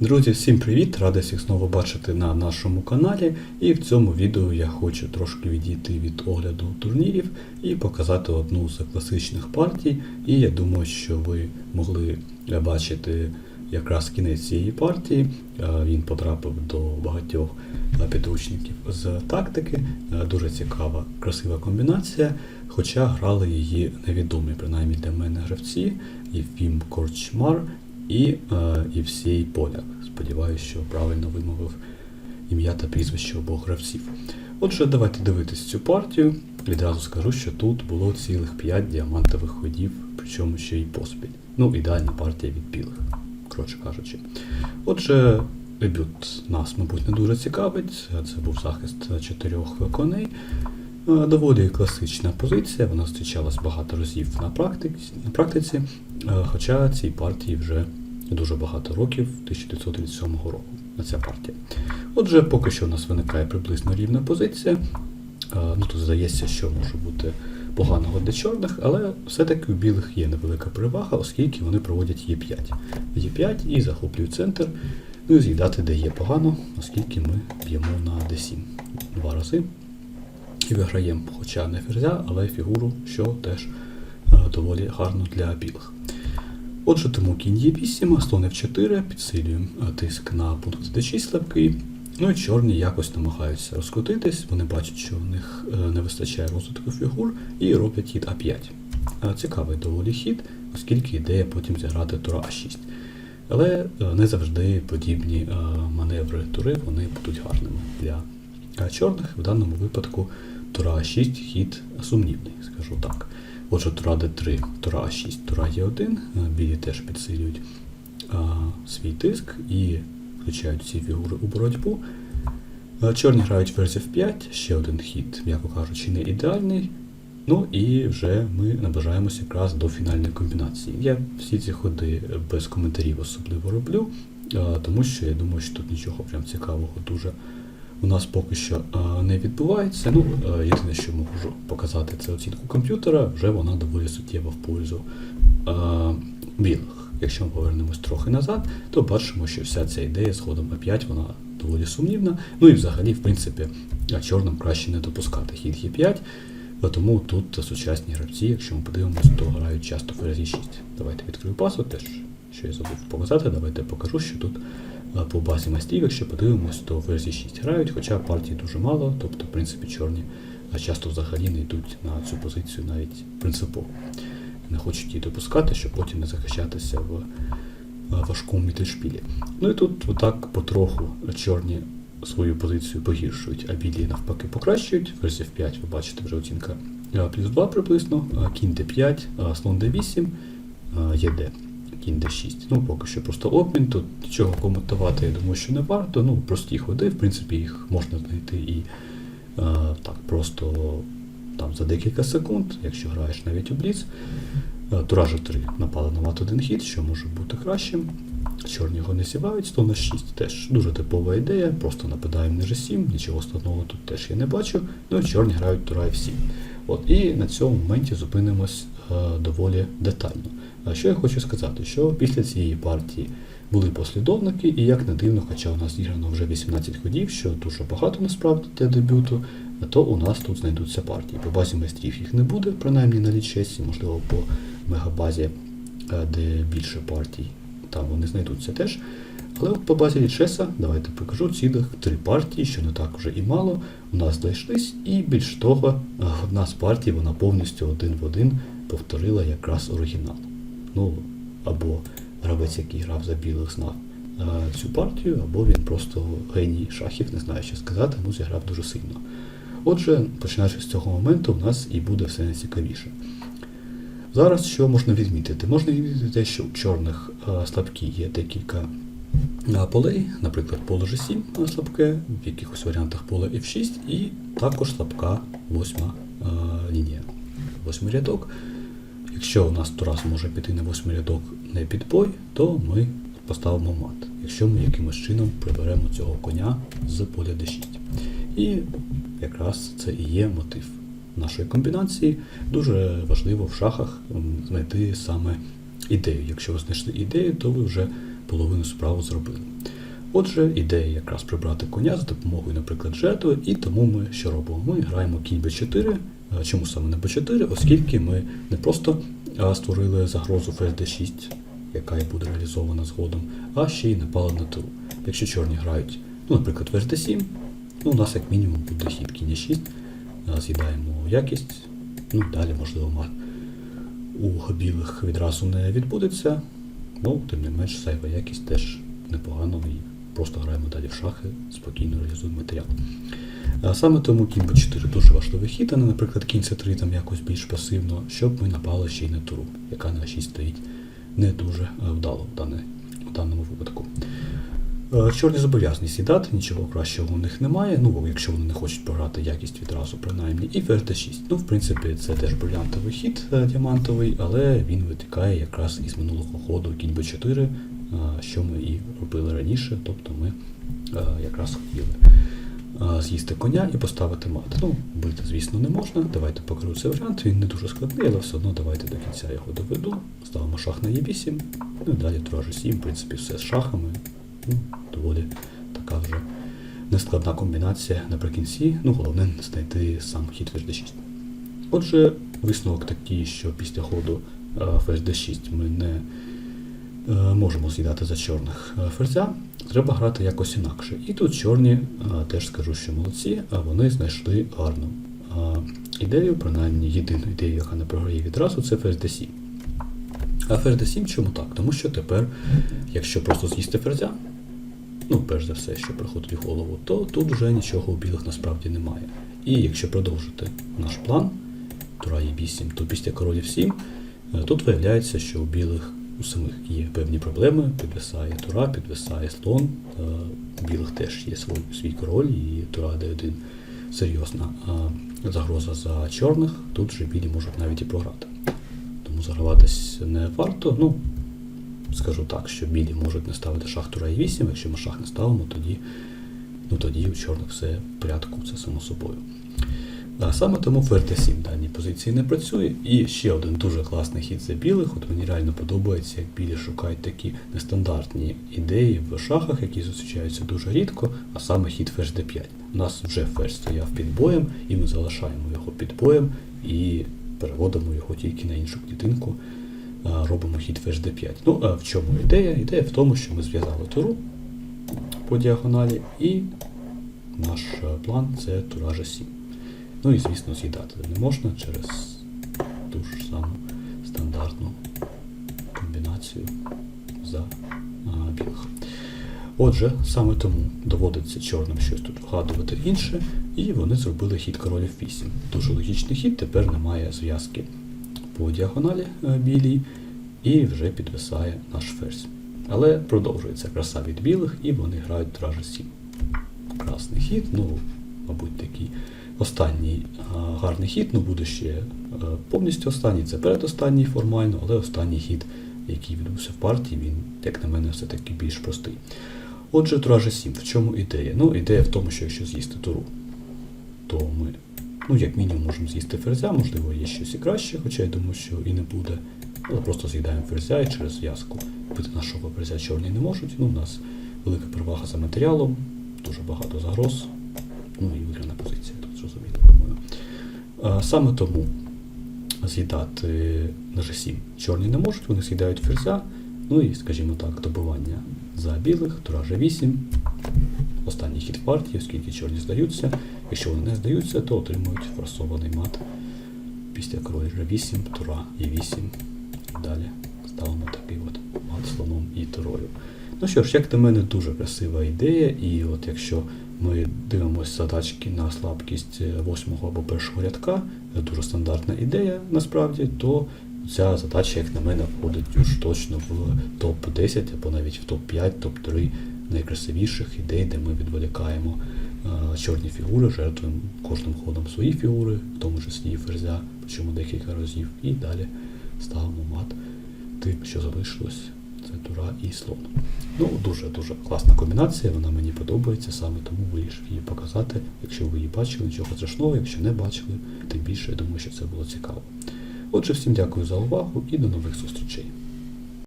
Друзі, всім привіт! Радий всіх знову бачити на нашому каналі. І в цьому відео я хочу трошки відійти від огляду турнірів і показати одну з класичних партій. І я думаю, що ви могли бачити якраз кінець цієї партії. Е, Він потрапив до багатьох підручників з тактики. Е, Дуже цікава, красива комбінація. Хоча грали її невідомі, принаймні для мене гравці, Єфім Корчмар і е, Євсей Поляк. Сподіваюся, що правильно вимовив ім'я та прізвище обох гравців. Отже, давайте дивитись цю партію. Відразу скажу, що тут було цілих 5 діамантових ходів, причому ще й поспіль. Ну, ідеальна партія від білих, коротше кажучи. Отже, дебют нас, мабуть, не дуже цікавить. Це був захист чотирьох коней. Е, Доволі класична позиція, вона зустрічалась багато разів на практиці, на практиці, е, хоча цій партії вже дуже багато років, 1937 року, на ця партія. Отже, поки що у нас виникає приблизно рівна позиція. Е, Ну, тут здається, що може бути поганого для чорних, але все-таки у білих є невелика перевага, оскільки вони проводять Е5. Е5 і захоплюють центр. Ну і з'їдати дає погано, оскільки ми б'ємо на D7 два рази. І виграємо, хоча не ферзя, але фігуру, що теж е, доволі гарно для білих. Отже, тому кінь Е8, слон F4, підсилюємо тиск на пункт D6 слабкий. Ну і чорні якось намагаються розкотитись, вони бачать, що в них е, не вистачає розвитку фігур, і роблять хід А5. Е, Цікавий доволі хід, оскільки ідея потім зіграти тура А6. Але е, не завжди подібні маневри тури вони будуть гарними для чорних. В даному випадку тура А6 хід сумнівний, скажу так. Отже, тура Д3, тура А6, тура Е1, е, білі теж підсилюють е, свій тиск і включають ці фігури у боротьбу. Е, Чорні грають версію F5, ще один хід, м'яко кажучи, не ідеальний. Ну і вже ми наближаємося якраз до фінальної комбінації. Я всі ці ходи без коментарів особливо роблю, е, тому що я думаю, що тут нічого прям цікавого дуже у нас поки що е, не відбувається. Ну, е, єдине, що можу показати, це оцінку комп'ютера, вже вона доволі суттєва в пользу е, білих. Якщо ми повернемось трохи назад, то бачимо, що вся ця ідея з ходом А5 вона доволі сумнівна. Ну і взагалі, в принципі, чорним краще не допускати хід Е5. Е, Тому тут сучасні гравці, якщо ми подивимося, то грають часто ферзі 6. Давайте відкрию пасу, теж що я забув показати, давайте покажу, що тут по базі мастів, якщо подивимось, то ферзі 6 грають, хоча партій дуже мало, тобто, в принципі, чорні часто взагалі не йдуть на цю позицію навіть принципово. Не хочуть її допускати, щоб потім не захищатися в е, важкому мітельшпілі. Ну і тут отак потроху чорні свою позицію погіршують, а білі навпаки покращують. Ферзь F5, ви бачите вже оцінка е, плюс 2 приблизно, е, кінь D5, е, слон D8, е, ЄД, кінь D6. Ну, поки що просто обмін, тут нічого коментувати, я думаю, що не варто. Ну, прості ходи, в принципі, їх можна знайти і е, так просто там за декілька секунд, якщо граєш навіть у бліц. Е, Тура G3 напали на мат один хід, що може бути кращим. Чорні його не сівають, 100 на 6 теж дуже типова ідея, просто нападаємо на G7, нічого складного тут теж я не бачу. Ну і чорні грають Тура F7. От, і на цьому моменті зупинимось е, доволі детально. А що я хочу сказати, що після цієї партії були послідовники, і як не дивно, хоча у нас зіграно вже 18 ходів, що дуже багато насправді для дебюту, то у нас тут знайдуться партії. По базі майстрів їх не буде, принаймні на лічесі, можливо, по мегабазі, е, де більше партій, там вони знайдуться теж. Але по базі лічеса, давайте покажу цілих три партії, що не так вже і мало. У нас знайшлись, і більш того, е, одна з партій вона повністю один в один повторила якраз оригінал. Ну, або гравець, який грав за білих, знав е, цю партію, або він просто геній шахів, не знаю, що сказати, ну зіграв дуже сильно. Отже, починаючи з цього моменту, у нас і буде все найцікавіше. Зараз що можна відмітити? Можна відмітити те, що у чорних е, слабкі є декілька е, полей, наприклад, поле G7 е, слабке, в якихось варіантах поле F6, і також слабка восьма лінія, восьмий рядок. Якщо у нас Турас може піти на восьмий рядок не під бой, то ми поставимо мат, якщо ми якимось чином приберемо цього коня з поля d6. І якраз це і є мотив нашої комбінації. Дуже важливо в шахах знайти саме ідею. Якщо ви знайшли ідею, то ви вже половину справу зробили. Отже, ідея якраз прибрати коня за допомогою, наприклад, жертви, і тому ми що робимо? Ми граємо кінь b4. Е, Чому саме на b4? Оскільки ми не просто створили загрозу ферзь d6, яка і буде реалізована згодом, а ще й напали на туру. Якщо чорні грають, ну, наприклад, ферзь d7, ну, у нас як мінімум буде хід кінь 6, з'їдаємо якість, ну далі, можливо, мат у білих відразу не відбудеться, ну, тим не менш, зайва якість теж непогано і просто граємо далі в шахи, спокійно реалізуємо матеріал. Саме тому кінь b4 дуже важливий хід, а не, наприклад, кінь c3 там якось більш пасивно, щоб ми напали ще й на туру, яка на 6 стоїть не дуже е, вдало в, дане, в даному випадку. Е, Чорні зобов'язані сідати, нічого кращого у них немає. Ну, якщо вони не хочуть програти якість відразу, принаймні, і ферзь d6. Ну, в принципі, це теж брилянтовий хід е, діамантовий, але він витікає якраз із минулого ходу кінь b4, е, що ми і робили раніше, тобто ми е, якраз хотіли е, з'їсти коня і поставити мат. Ну, бити, звісно, не можна. Давайте покажу цей варіант. Він не дуже складний, але все одно давайте до кінця його доведу. Ставимо шах на e8, ну і далі тура g7, в принципі, все з шахами. Ну, доволі така вже нескладна комбінація наприкінці. Ну, головне знайти сам хід ферзь d6. Отже, висновок такий, що після ходу е, ферзь d6 ми не е, можемо з'їдати за чорних е, ферзя, треба грати якось інакше. І тут чорні е, теж скажу, що молодці, а вони знайшли гарну е, ідею, принаймні єдину ідею, яка не програє відразу, це ферзь d7. А ферзь d7 чому так? Тому що тепер, якщо просто з'їсти ферзя, ну, перш за все, що приходить в голову, то тут вже нічого у білих насправді немає. І якщо продовжити наш план, тура є 8, то після королів 7, е, тут виявляється, що у білих у самих є певні проблеми, підвисає тура, підвисає слон, е, у білих теж є свій, свій король, і тура d1 серйозна загроза за чорних, тут вже білі можуть навіть і програти. Тому заграватись не варто. Ну, скажу так, що білі можуть не ставити шах тура і 8, якщо ми шах не ставимо, тоді, ну, тоді у чорних все в порядку, це само собою. А саме тому ферзь 7 в даній позиції не працює. І ще один дуже класний хід за білих. От мені реально подобається, як білі шукають такі нестандартні ідеї в шахах, які зустрічаються дуже рідко, а саме хід ферзь d5. У нас вже ферзь стояв під боєм, і ми залишаємо його під боєм і переводимо його тільки на іншу клітинку, робимо хід ферзь d5. Ну, а в чому ідея? Ідея в тому, що ми зв'язали туру по діагоналі, і наш е, план це тура g7. Ну і, звісно, з'їдати не можна через ту ж саму стандартну комбінацію за білих. Отже, саме тому доводиться чорним щось тут вгадувати інше, і вони зробили хід королів 8. Дуже логічний хід, тепер немає зв'язки по діагоналі е, білій, і вже підвисає наш ферзь. Але продовжується краса від білих, і вони грають дражі 7. Красний хід, ну, мабуть, такий останній гарний хід, ну буде ще е, повністю останній, це передостанній формально, але останній хід, який відбувся в партії, він, як на мене, все-таки більш простий. Отже, тура G7. В чому ідея? Ну, ідея в тому, що якщо з'їсти туру, то ми, ну, як мінімум, можемо з'їсти ферзя, можливо, є щось і краще, хоча я думаю, що і не буде. Але просто з'їдаємо ферзя і через зв'язку бити нашого ферзя чорні не можуть. Ну, у нас велика перевага за матеріалом, дуже багато загроз. Ну і виграна позиція, тут зрозуміло, думаю. А, Саме тому з'їдати на G7 чорні не можуть, вони з'їдають ферзя, ну і, скажімо так, добивання за білих, тура G8, останній хід партії, оскільки чорні здаються. Якщо вони не здаються, то отримують форсований мат після короля G8, тура E8 далі ставимо такий от мат слоном і турою. Ну що ж, як на мене, дуже красива ідея, і от якщо ми дивимося задачки на слабкість восьмого або першого рядка, дуже стандартна ідея насправді, то ця задача, як на мене, входить уж точно в топ-10 або навіть в топ-5, топ-3 найкрасивіших ідей, де ми відволікаємо е, чорні фігури, жертвуємо кожним ходом свої фігури, в тому числі ферзя, причому декілька разів, і далі ставимо мат тим, що залишилось. Це дура і слон. Ну, дуже-дуже класна комбінація, вона мені подобається, саме тому вирішив її показати. Якщо ви її бачили, нічого страшного, якщо не бачили, тим більше я думаю, що це було цікаво. Отже, всім дякую за увагу і до нових зустрічей.